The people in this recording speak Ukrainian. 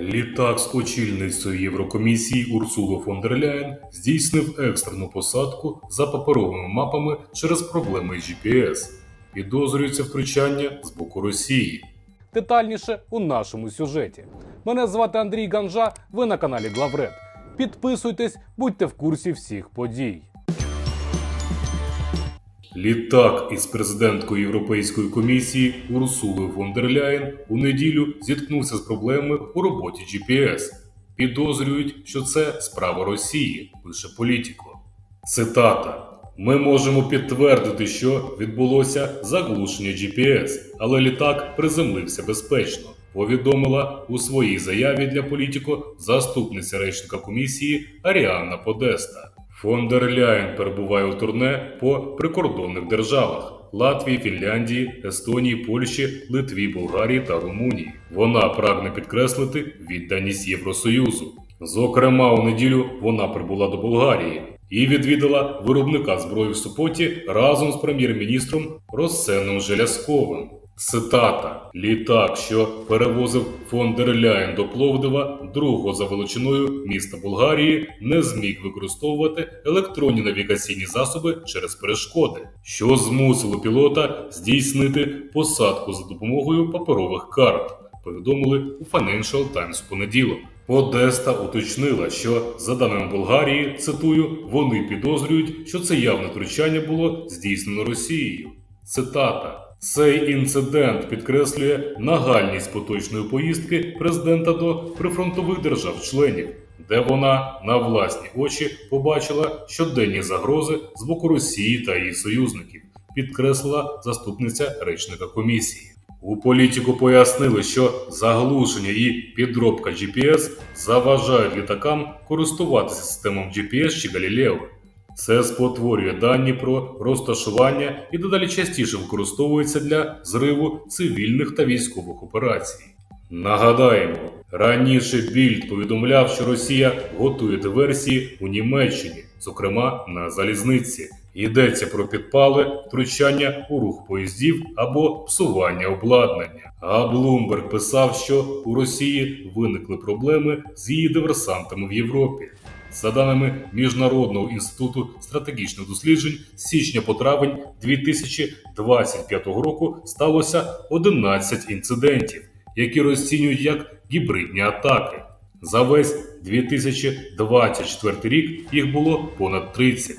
Літак з очільницею Єврокомісії Урсуло фон дер Ляєн здійснив екстрену посадку за паперовими мапами через проблеми з GPS. Підозрюється втручання з боку Росії. Детальніше у нашому сюжеті. Мене звати Андрій Ганжа. Ви на каналі Главред. Підписуйтесь, будьте в курсі всіх подій. Літак із президенткою Європейської комісії Урсулою фон дер Ляєн у неділю зіткнувся з проблемами у роботі GPS. Підозрюють, що це справа Росії, пише Політіко. Цитата. Ми можемо підтвердити, що відбулося заглушення GPS, але літак приземлився безпечно. Повідомила у своїй заяві для Політіко заступниця речника комісії Аріанна Подеста. Фон перебуває у турне по прикордонних державах Латвії, Фінляндії, Естонії, Польщі, Литві, Болгарії та Румунії. Вона прагне підкреслити відданість Євросоюзу. Зокрема, у неділю вона прибула до Болгарії і відвідала виробника зброї в Супоті разом з прем'єр-міністром Росеном Желязковим. Цитата: літак, що перевозив фон дер Ляєн до Пловдива, другого за величиною міста Болгарії, не зміг використовувати електронні навігаційні засоби через перешкоди, що змусило пілота здійснити посадку за допомогою паперових карт. Повідомили у Financial Times понеділок. Подеста уточнила, що за даними Болгарії, цитую, вони підозрюють, що це явне втручання було здійснено Росією. Цитата. Цей інцидент підкреслює нагальність поточної поїздки президента до прифронтових держав-членів, де вона на власні очі побачила щоденні загрози з боку Росії та її союзників, підкреслила заступниця речника комісії. У політику пояснили, що заглушення і підробка GPS заважають літакам користуватися системом GPS чи Галілео. Це спотворює дані про розташування і дедалі частіше використовується для зриву цивільних та військових операцій. Нагадаємо, раніше Більд повідомляв, що Росія готує диверсії у Німеччині, зокрема на залізниці. Йдеться про підпали, втручання у рух поїздів або псування обладнання. А Блумберг писав, що у Росії виникли проблеми з її диверсантами в Європі. За даними Міжнародного інституту стратегічних досліджень, з січня по травень 2025 року сталося 11 інцидентів, які розцінюють як гібридні атаки. За весь 2024 рік їх було понад 30.